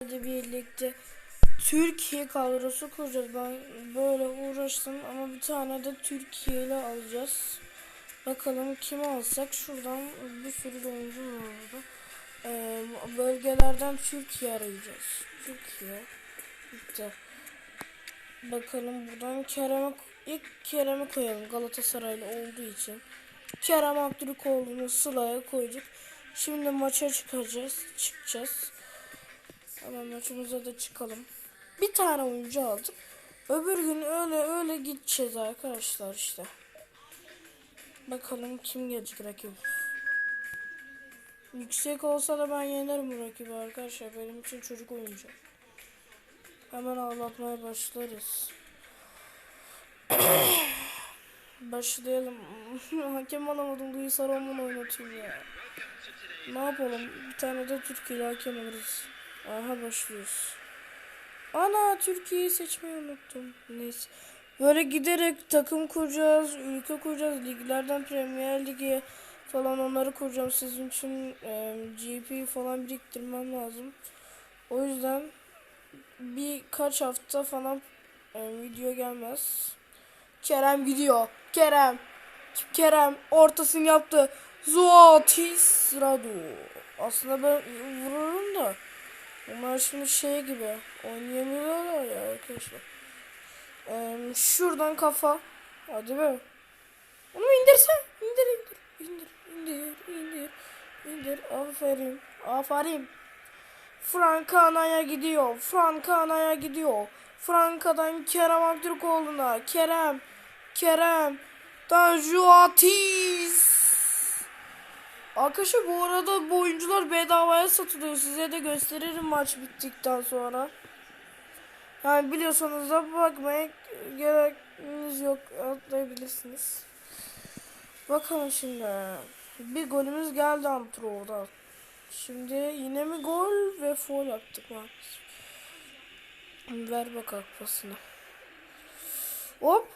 Birlikte Türkiye kadrosu kuracağız. Ben böyle uğraştım ama bir tane de Türkiye'li alacağız. Bakalım kimi alsak. Şuradan bir sürü oyuncu var orada. Ee, bölgelerden Türkiye arayacağız. Türkiye. Bitti. Bakalım buradan Kerem'i ilk Kerem'i koyalım Galatasaraylı olduğu için. Kerem Aktürkoğlu'nu Sıla'ya koyduk. Şimdi maça çıkacağız. Çıkacağız. Hemen maçımıza da çıkalım. Bir tane oyuncu aldık. Öbür gün öyle öyle gideceğiz arkadaşlar işte. Bakalım kim gelecek rakip. Yüksek olsa da ben yenerim bu rakibi arkadaşlar. Benim için çocuk oyuncu. Hemen ağlatmaya başlarız. Başlayalım. Hakem alamadım. Luis Aroman'ı oynatayım ya. Ne yapalım? Bir tane de Türkiye'li hakem alırız. Aha başlıyoruz. Ana Türkiye'yi seçmeyi unuttum. Neyse. Böyle giderek takım kuracağız, ülke kuracağız, liglerden Premier Lig'e falan onları kuracağım. Sizin için e, GP falan biriktirmem lazım. O yüzden birkaç hafta falan e, video gelmez. Kerem gidiyor. Kerem. Kerem ortasını yaptı. Zuatis Radu. Aslında ben vururum da. Onlar şimdi şey gibi oynayamıyorlar ya arkadaşlar. Ee, şuradan kafa. Hadi be. Onu indirsen. İndir indir. İndir indir indir. İndir. Aferin. Aferin. Frankana'ya gidiyor. Frankana'ya gidiyor. Franka'dan Kerem Aktürkoğlu'na. Kerem. Kerem. Danjuatis. Arkadaşlar bu arada bu oyuncular bedavaya satılıyor. Size de gösteririm maç bittikten sonra. Yani biliyorsanız da bakmaya gereğiniz yok. Atlayabilirsiniz. Bakalım şimdi. Bir golümüz geldi Antrov'da. Şimdi yine mi gol ve foul yaptık maalesef. Ver bakalım pasını. Hop.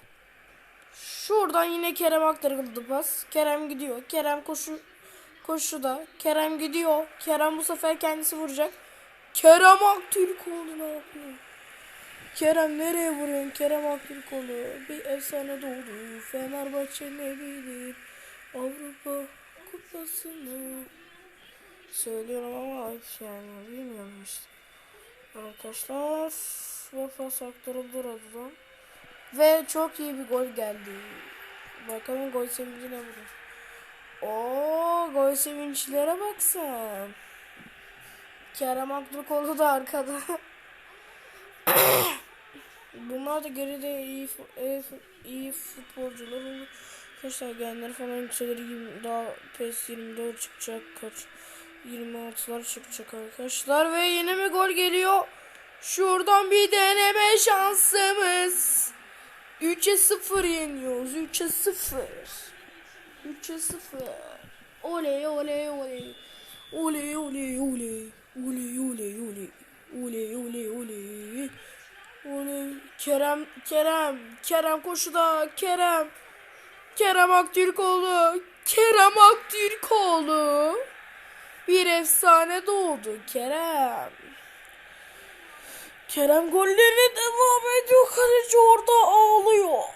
Şuradan yine Kerem aktarıldı pas. Kerem gidiyor. Kerem koşu koşuda. Kerem gidiyor. Kerem bu sefer kendisi vuracak. Kerem Aktürkoğlu ne yapıyor? Kerem nereye vuruyorsun? Kerem Aktürkoğlu bir efsane doğdu. Fenerbahçe ne bilir? Avrupa kupasını söylüyorum ama yani bilmiyorum işte. Arkadaşlar ve pas aktarıldı oradan. Ve çok iyi bir gol geldi. Bakalım gol sevinci ne vurur. Oo gol sevinçlere bak sen. Kerem Aktürkoğlu da arkada. Bunlar da geride iyi iyi, iyi futbolcular olur. Arkadaşlar genleri falan yükselir. 20, daha PES 24 çıkacak. Kaç? 26'lar çıkacak arkadaşlar. Ve yine mi gol geliyor? Şuradan bir deneme şansımız. 3'e 0 yeniyoruz. 3'e 0. 3'e 0. Oley oley oley. Oley oley oley. Oley oley oley. Oley oley oley. Oley. Kerem Kerem Kerem koşuda Kerem. Kerem Aktürkoğlu. Kerem Aktürkoğlu. Bir efsane doğdu Kerem. Kerem gollerine devam ediyor. Kaleci orada ağlıyor.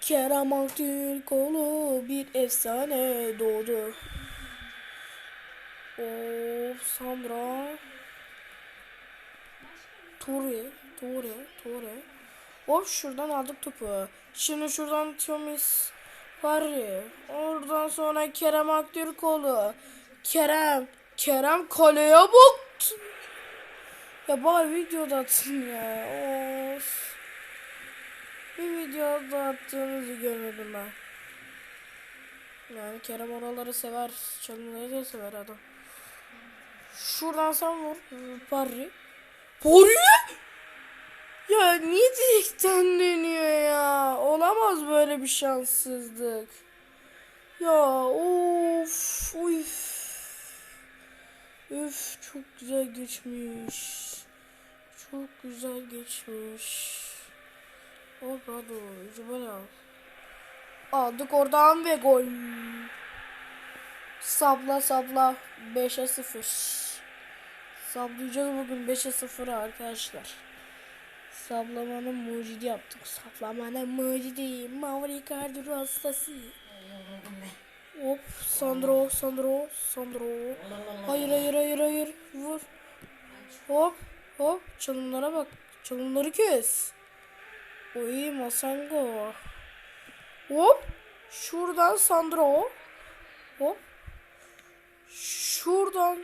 Kerem Aktürkoğlu bir efsane doğdu. Of Sandra. Ture, Ture, Ture. Hop şuradan aldık topu. Şimdi şuradan Tiomis Parry. Oradan sonra Kerem Aktürkoğlu. Kerem. Kerem kaleye baktı. Ya bari videoda atın ya. Of. Bir videoda attığınızı görmedim ben. Yani Kerem oraları sever. Çalınmayı da sever adam. Şuradan sen vur. Parry. Parry? Ya niye direkten dönüyor ya? Olamaz böyle bir şanssızlık. Ya of. Uf. Üf çok güzel geçmiş. Çok güzel geçmiş. Hadi Cübel al. Aldık oradan ve gol. Sabla sabla 5'e 0. Saplayacağız bugün 5'e 0 arkadaşlar. Saplamanın mucidi yaptık. Saplamanın mucidi. Mauri Cardi hastası. Hop Sandro Sandro Sandro. Hayır hayır hayır hayır. Vur. Hop hop. Çalımlara bak. Çalımları kes. Oy Masango. Hop. Şuradan Sandro. Hop. Şuradan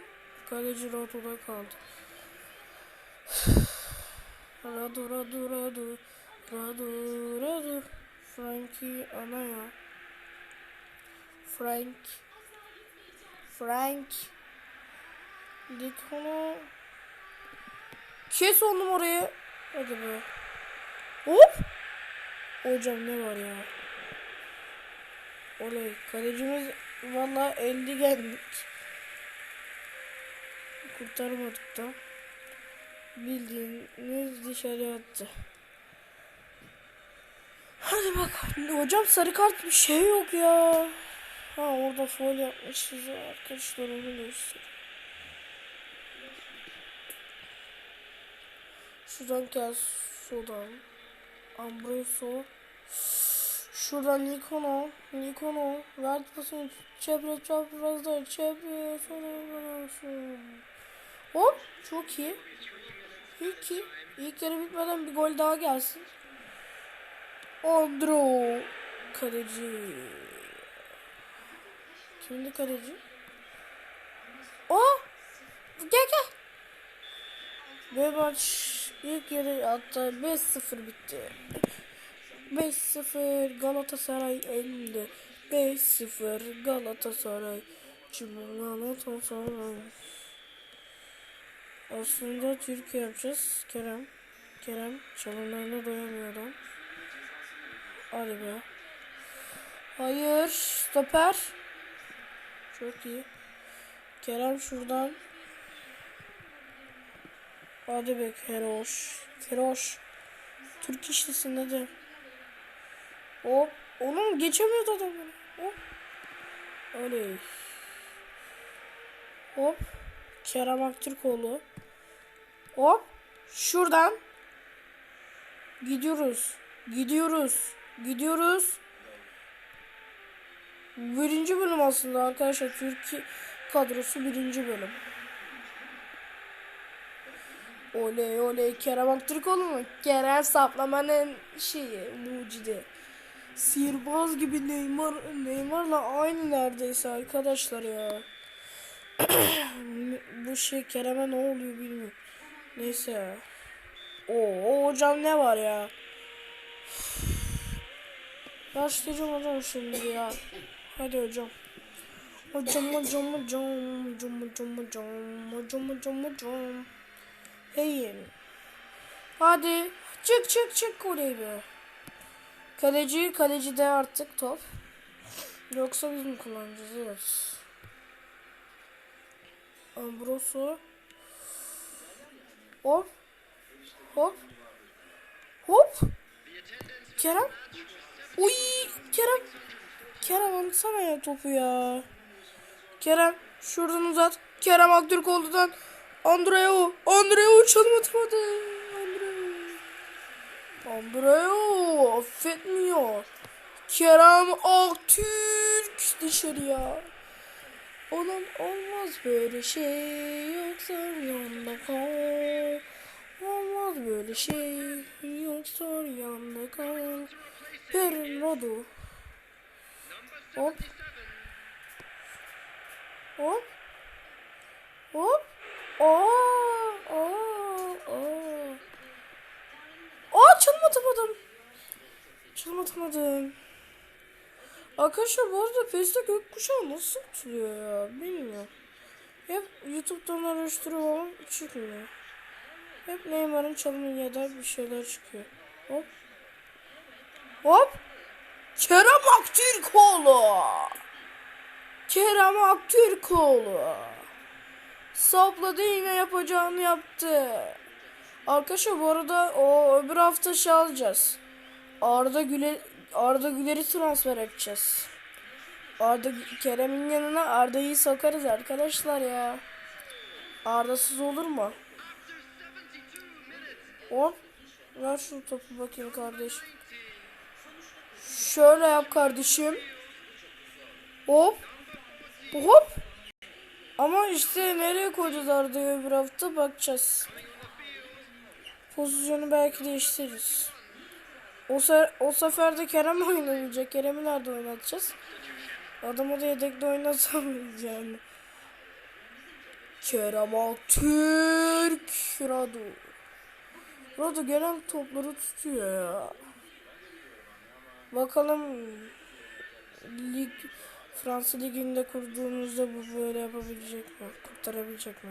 kaleci Rado'da kaldı. Rado Rado Rado Rado Rado Frankie Anaya Frank Frank Dik onu Kes oğlum oraya Hadi be Hop Hocam ne var ya? Oley kalecimiz Valla 50 geldik Kurtarmadık da. Bildiğiniz dışarı attı. Hadi bakalım. Hocam sarı kart bir şey yok ya. Ha orada foul yapmışız. Arkadaşlar onu göster Şuradan gel sudan Ambroso Şuradan Nikono Nikono Verdi pasını. Çevre çaprazda Çevre sonra Hop çok iyi. İyi İlk yarı bitmeden bir gol daha gelsin. Andro Kaleci. Kimdi kaleci? Oh! Gel gel. Ve maç ilk yarı hatta 5-0 bitti. 5-0 Galatasaray elinde. 5-0 Galatasaray. Şimdi Galatasaray. Aslında Türkiye yapacağız. Kerem. Kerem çalımlarına doyamıyor adam. Hadi be. Hayır. Stoper. Çok iyi. Kerem şuradan. Hadi be Keroş. Keroş. Türk işlisin hadi. Hop. Onun geçemiyordu adam. beni. Hop. Öyle. Hop. Kerem Aktürkoğlu. Hop. Şuradan. Gidiyoruz. Gidiyoruz. Gidiyoruz. Birinci bölüm aslında arkadaşlar. Türkiye kadrosu birinci bölüm. Oley oley Kerem Aktürkoğlu mu? Kerem saplamanın şeyi mucidi. Sihirbaz gibi Neymar Neymar'la aynı neredeyse arkadaşlar ya. Bu şey Kerem'e ne oluyor bilmiyorum. Neyse. Oo hocam ne var ya? Başlayacağım hocam şimdi ya. Hadi hocam. Hocam hocam hocam hocam hocam hocam hocam hocam hocam. Hey. Hadi çık çık çık orayı be. Kaleci kaleci de artık top. Yoksa biz mi kullanacağız? Evet. Ambroso. Hop. Hop. Hop. Kerem. Uy Kerem. Kerem atsana ya topu ya. Kerem şuradan uzat. Kerem Aktürkoğlu'dan Andreu. Andreu çalım atmadı. Andreu. Andreu affetmiyor. Kerem Aktürk dışarıya. Olan olmaz böyle şey yoksa yanında kal. Olmaz böyle şey yoksa yanında kal. Bir rodu. Hop. Hop. Hop. Aa, aa, aa. Aa çalım atamadım. Çalım atamadım. Arkadaşlar bu arada PES'te gökkuşağı nasıl tutuluyor ya bilmiyorum. Hep YouTube'dan araştırıyorum çıkmıyor. Hep Neymar'ın çalımı ya da bir şeyler çıkıyor. Hop. Hop. Kerem Aktürkoğlu. Kerem Aktürkoğlu. Sapladı yine yapacağını yaptı. Arkadaşlar bu arada o öbür hafta şey alacağız. Arda Güler Arda Güler'i transfer edeceğiz. Arda Kerem'in yanına Arda'yı sokarız arkadaşlar ya. Arda'sız olur mu? Hop. Ver şu topu bakayım kardeşim. Şöyle yap kardeşim. Hop. Hop. Ama işte nereye koyacağız Arda'yı öbür hafta bakacağız. Pozisyonu belki değiştiririz. O, o sefer de Kerem oynayacak. Kerem'i nerede oynatacağız? Adamı da yedekte oynatamayız yani. Kerem Türk Radu. Radu gelen topları tutuyor ya. Bakalım lig Fransa liginde kurduğumuzda bu böyle yapabilecek mi? Kurtarabilecek mi?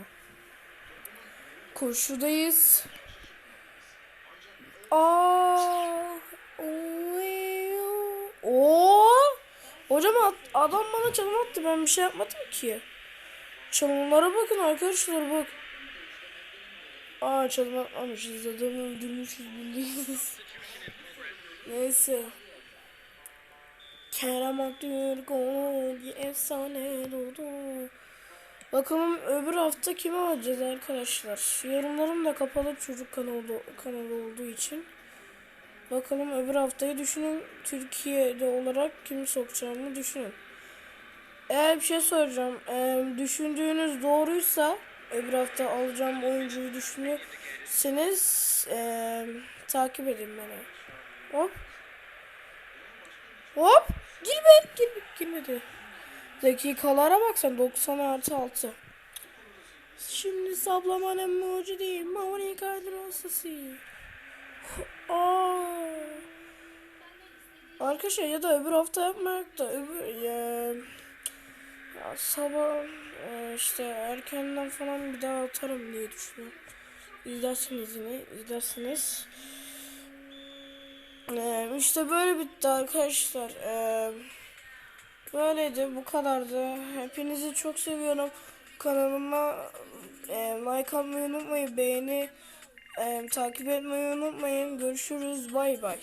Koşudayız. Aa! Oo! Hocam at- adam bana çalım attı. Ben bir şey yapmadım ki. Çalımlara bakın arkadaşlar bak. Aa çalım atmamışız. Adamı öldürmüşüz bildiğiniz. Neyse. Kerem Aktürk gol efsane oldu. Bakalım öbür hafta kimi alacağız arkadaşlar. Yorumlarım da kapalı çocuk kanalı, kanalı olduğu için. Bakalım öbür haftayı düşünün. Türkiye'de olarak kimi sokacağımı düşünün. Eğer bir şey soracağım. Eee, düşündüğünüz doğruysa öbür hafta alacağım oyuncuyu düşünürseniz eee, takip edin beni. Hop. Hop. Girme. Girme. Girmedi. Dakikalara bak sen 90 artı 6. Şimdi saplaman emoji değil. Mauri kadrosası. Aa. Arkadaşlar ya da öbür hafta yapmak da öbür ya, ya sabah e, işte erkenden falan bir daha atarım diye düşünüyorum. İzlersiniz yine izlersiniz. E, işte böyle bitti arkadaşlar. E, böyleydi bu kadardı. Hepinizi çok seviyorum. Kanalıma like atmayı unutmayın. Beğeni takip etmeyi unutmayın. Görüşürüz. Bay bay.